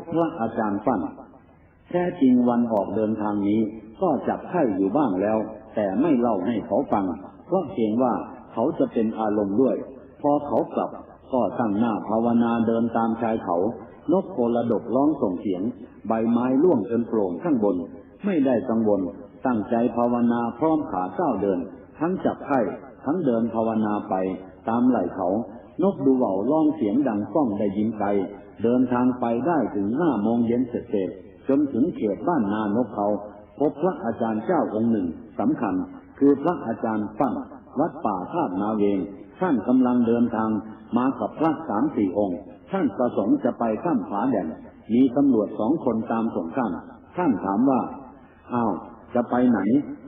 บพระอาจารย์ฟั่นแท้จริงวันออกเดินทางนี้ ก็จับไข้อยู่บ้างแล้ว แต่ไม่เล่าให้เขาฟัง เพราะเกรงว่าเขาจะเป็นอารมณ์ด้วย พอเขากลับก็ตั้งหน้าภาวนาเดินตามชายเขา นกโกระดกร้องส่งเสียง ใบไม้ร่วงจนโปร่งข้างบน ไม่ได้กังวล ตั้งใจภาวนาพร้อมขาก้าวเดิน ทั้งจับไข้ทั้งเดินภาวนาไปตามไหล่เขา นกดูเหว่าร้องเสียงดังก้องได้ยินไกล เดินทางไปได้ถึงห้าโมงเย็นเสร็จจนถึงเขตบ้านนานกเขา พบพระอาจารย์เจ้าองค์หนึ่งสำคัญ คือพระอาจารย์ฟั่นวัดป่าธาตุนาเวงท่านกำลังเดินทางมากับพระสามสี่องค์ ท่านประสงค์จะไปข้ามผาแดนมีตำรวจสองคนตามส่งข้ามท่านถามว่าอ้าวจะไปไหน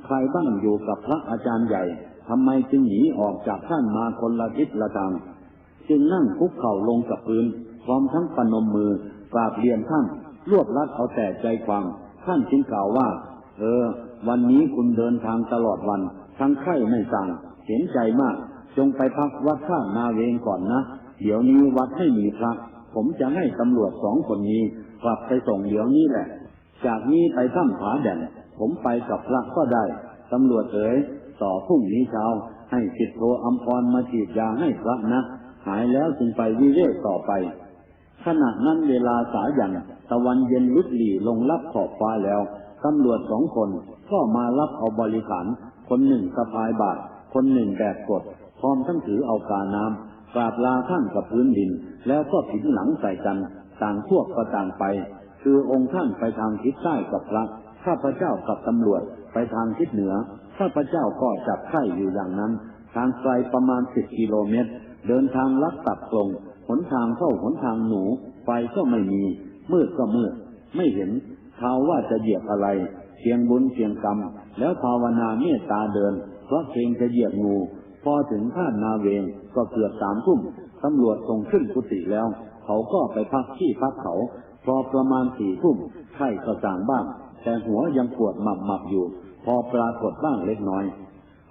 ใครบ้างอยู่กับพระอาจารย์ใหญ่ทำไมจึงหนีออกจากท่านมาคนละทิศละทาง จึงนั่งคุกเข่าลงกับพื้น พร้อมทั้งปนมมือกราบเรียนท่านรวบรัดเอาแต่ใจความ ท่านจึงกล่าวว่า เออ วันนี้คุณเดินทางตลอดวัน ทั้งไข้ไม่สั่งเห็นใจมาก จงไปพักวัดท่านาเวงก่อนนะ เดี๋ยวนี้วัดไม่มีพระ ผมจะให้ตำรวจสองคนนี้กลับไปส่งเดี๋ยวนี้แหละ จากนี้ไปถ้ำผาแดนผมไปกับพระก็ได้ ตำรวจเอ๋ยต่อพรุ่งนี้เช้า ให้สิทโทอัมพรมาฉีดยาให้พระนะ หายแล้วจึงไปวิเวกต่อไป ขณะนั้นเวลาสายันตะวันเย็นลุดหลี่ลงรับขอบฟ้าแล้วตำรวจสองคนก็มารับเอาบริขารคนหนึ่งสะพายบาท คนหนึ่งแบกกดพร้อมทั้งถือเอากาน้ำกราบลาท่านกับพื้นดิน แล้วก็ผินหลังใส่กัน ต่างพวกก็ต่างไป คือองค์ท่านไปทางทิศใต้กับพระข้าพเจ้ากับตำรวจไปทางทิศเหนือ ข้าพเจ้าก็จับไข่อยู่อย่างนั้น ทางไกลประมาณสิบกิโลเมตร เดินทางลัดตัดตรง หนทางเข้าหนทางหนูไฟก็ไม่มี มืดก็มืด ไม่เห็นท้าว่าจะเหยียบอะไรเสียงบุญเสียงกรรม แล้วภาวนาเมตตาเดิน เพราะเกรงจะเหยียบงู พอถึงท่านนาเวงก็เกือบสามทุ่มตำรวจส่งขึ้นกุฏิแล้ว เขาก็ไปพักที่พักเขา พอประมาณสี่ทุ่มไข้ก็จางบ้าง แต่หัวยังปวดหมับหมับอยู่ พอปรากฏบ้างเล็กน้อย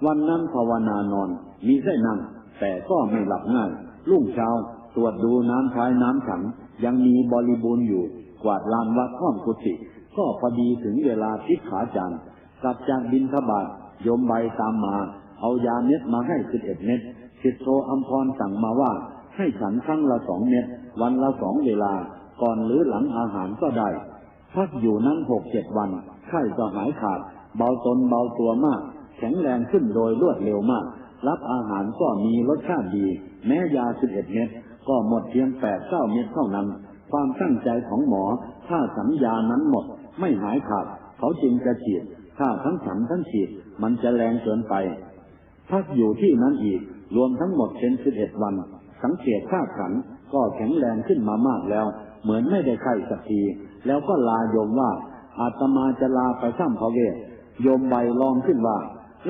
วันนั้นภาวนานอน มีได้นั่ง แต่ก็ไม่หลับง่าย รุ่งเช้าตรวจดูน้ำท้ายน้ำฉันยังมีบริบูรณ์อยู่ กวาดลานวัดห้องกุฏิก็พอดีถึงเวลาพิกขาจารย์กลับจากบินทบาทโยมใบตามมา เอายาเม็ดมาให้สิบเอ็ดเม็ดสิทโทอัมพรสั่งมาว่า ให้ฉันครั้งละสองเม็ดวันละสองเวลา ก่อนหรือหลังอาหารก็ได้ พักอยู่นั้นหกเจ็ดวันไข้ก็หายขาด เบาตนเบาตัวมาก แข็งแรงขึ้นโดยรวดเร็วมาก รับอาหารก็มีรสชาติดี แม้ยาสิบเอ็ดเม็ดก็หมดเพียงแปดเก้าเม็ดเท่านั้น ความตั้งใจของหมอ ถ้าสัญญานั้นหมด ไม่หายขาด เขาจึงจะฉีด ถ้าทั้งฉันทั้งฉีด มันจะแรงเกินไป พักอยู่ที่นั้นอีก รวมทั้งหมดเป็นสิบเอ็ดวัน สังเกตค่าขันก็แข็งแรงขึ้นมามากแล้ว เหมือนไม่ได้ไข้สักที แล้วก็ลาโยมว่าอาตมาจะลาไปซ้ำพระเวทโยมใบลองขึ้นว่า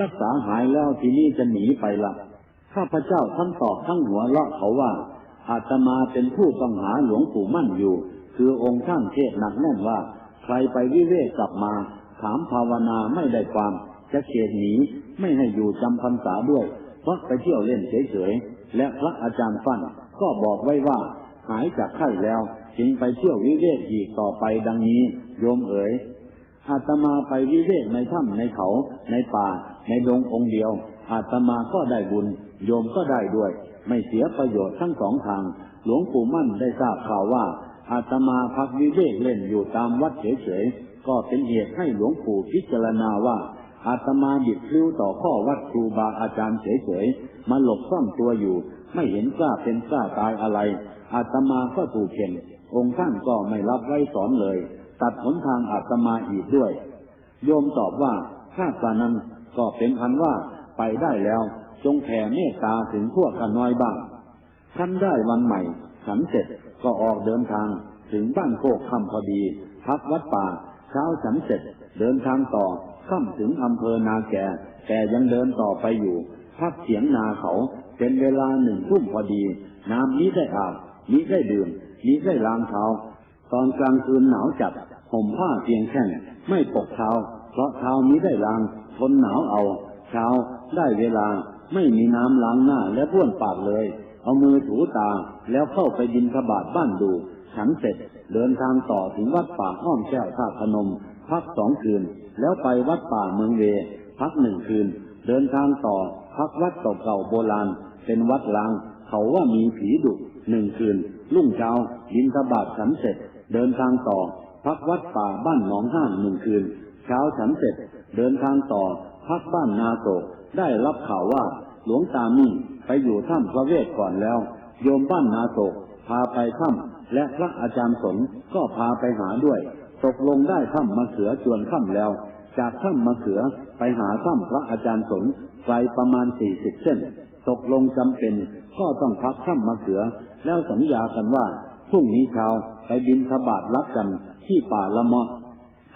รักษาหายแล้วทีนี้จะหนีไปละข้าพเจ้าทั้งตอบทั้งหัวเราะเขาว่า อาตมาเป็นผู้ต้องหาหลวงปู่มั่นอยู่ คือองค์ท่านเทศหนักแน่นว่า ใครไปวิเวกกลับมา ถามภาวนาไม่ได้ความ จะเขตหนีไม่ให้อยู่จำพรรษาด้วย เพราะไปเที่ยวเล่นเฉยๆ และพระอาจารย์ฟันก็บอกไว้ว่า หายจากไข้แล้ว จึงไปเที่ยววิเวกอีกต่อไปดังนี้ โยมเอ๋ยอาตมาไปวิเวกในถ้ำในเขาในป่า ในดงองค์เดียว อาตมาก็ได้บุญ โยมก็ได้ด้วย ไม่เสียประโยชน์ทั้งสองทาง หลวงปู่มั่นได้ทราบข่าวว่า อาตมาพักวิเวกเล่นอยู่ตามวัดเฉยๆ ก็เป็นเหตุให้หลวงปู่พิจารณาว่า อาตมาบิดพลิ้วต่อข้อวัดครูบาอาจารย์เฉยๆ มาหลบซ่อนตัวอยู่ ไม่เห็นกล้าเป็นกล้าตายอะไร อาตมาก็ถูกเข็นองค์ท่านก็ไม่รับไว้สอนเลย ตัดหนทางอาตมาอีกด้วย โยมตอบว่าถ้าตานั้น ก็เป็นอันว่าไปได้แล้ว จงแผ่เมตตาถึงพวกกันน้อยบ้างท่านได้วันใหม่ฉันเสร็จก็ออกเดินทางถึงบ้านโคกคำพอดี พักวัดป่า เช้าฉันเสร็จ เดินทางต่อค่ำถึงอำเภอนาแก่ แต่ยังเดินต่อไปอยู่ พักเสียงนาเขาเป็นเวลาหนึ่งทุ่มพอดี น้ำนี้ได้อาบนี้ได้ดื่มนี้ได้ล้างเท้า ตอนกลางคืนหนาวจัดห่มผ้าเพียงแค่นไม่ปกเท้า เพราะเท้านี้ได้ล้าง ทนหนาวเอา เช้าได้เวลาไม่มีน้ำล้างหน้าและบ้วนปากเลย เอามือถูตาแล้วเข้าไปดินทบาทบ้านดู ฉันเสร็จเดินทางต่อถึงวัดป่าอ้อมแก้วท่าพนม พักสองคืน แล้วไปวัดป่าเมืองเว พักหนึ่งคืน เดินทางต่อ พักวัดเก่าๆโบราณ เป็นวัดล้าง เขาว่ามีผีดุหนึ่งคืนรุ่งเช้ายินทบาทฉันเสร็จ เดินทางต่อ พักวัดป่าบ้านหนองห้างหนึ่งคืน เช้าฉันเสร็จ เดินทางต่อพักบ้านนาโศกได้รับข่าวว่าหลวงตามิ่งไปอยู่ถ้ำพระเวทก่อนแล้ว โยมบ้านนาโศกพาไปถ้ำและพระอาจารย์สนก็พาไปหาด้วย ตกลงได้ถ้ำมะเขือจวนค่ำแล้ว จากถ้ำมะเขือไปหาถ้ำพระอาจารย์สนไกลประมาณสี่สิบเส้น ตกลงจำเป็นก็ต้องพักถ้ำมะเขือ แล้วสัญญากันว่าพรุ่งนี้เช้าไปบินทบาทรับกันที่ป่าละมะ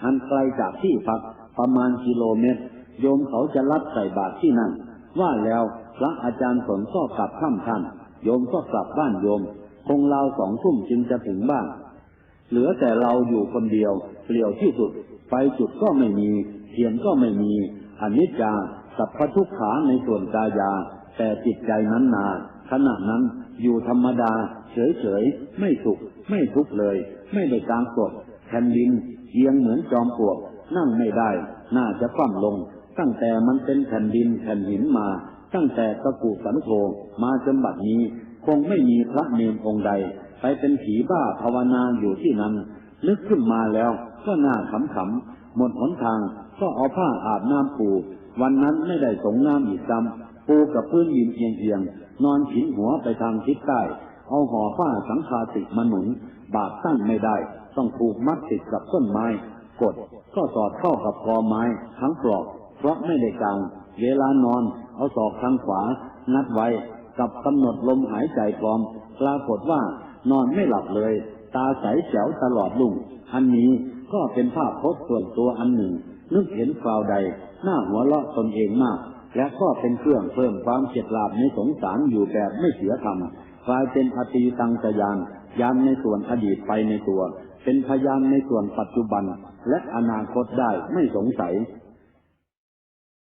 หันไกลจากที่พัก ประมาณกิโลเมตร โยมเขาจะรับใส่บาตรที่นั่น ว่าแล้วพระอาจารย์สนก็กลับถ้ำท่าน โยมก็กลับบ้านโยม คงราวสองทุ่มจึงจะถึงบ้าน เหลือแต่เราอยู่คนเดียวเปลี่ยวที่สุด ไฟจุดก็ไม่มี เทียนก็ไม่มีอนิจจาสัพพทุกขาในส่วนกายา แต่จิตใจนั้นนาขณะนั้นอยู่ธรรมดา เฉยๆ ไม่สุข ไม่ทุกข์เลย ไม่ได้กางกดแผ่นดินเอียงเหมือนจอมปลวก นั่งไม่ได้ น่าจะคว่ำลง ตั้งแต่มันเป็นแผ่นดินแผ่นหินมา ตั้งแต่ตะกูสันโธมาจนบัดนี้ คงไม่มีพระเนรองค์ใด ไปเป็นผีบ้าภาวนาอยู่ที่นั้น นึกขึ้นมาแล้วก็น่าขำๆหมดหนทาง ก็เอาผ้าอาบน้ำปู วันนั้นไม่ได้สงน้ำอีกซ้ำปูกับพื้นดินเอียงๆนอนผินหัวไปทางทิศใต้ เอาห่อผ้าสังคาติมาหนุน บาดตั้งไม่ได้ ต้องถูกมัดติดกับต้นไม้ กดก็สอดเข้ากับคอไม้ทั้งปลอก เพราะไม่ได้กาง เวลานอน เอาศอกทางขวางัดไว้ กับกำหนดลมหายใจพร้อม ปรากฏว่านอนไม่หลับเลย ตาใสแจ๋วตลอดลุ่ง อันนี้ก็เป็นภาพพจน์ส่วนตัวอันหนึ่ง นึกเห็นคราวใด หน้าหัวเราะตนเองมาก และก็เป็นเครื่องเพิ่มความเจ็บลาบในสงสารอยู่แบบไม่เสียธรรมกลายเป็นอตีตังจยานยานในส่วนอดีตไปในตัว เป็นพยานในส่วนปัจจุบันและอนาคตได้ไม่สงสัย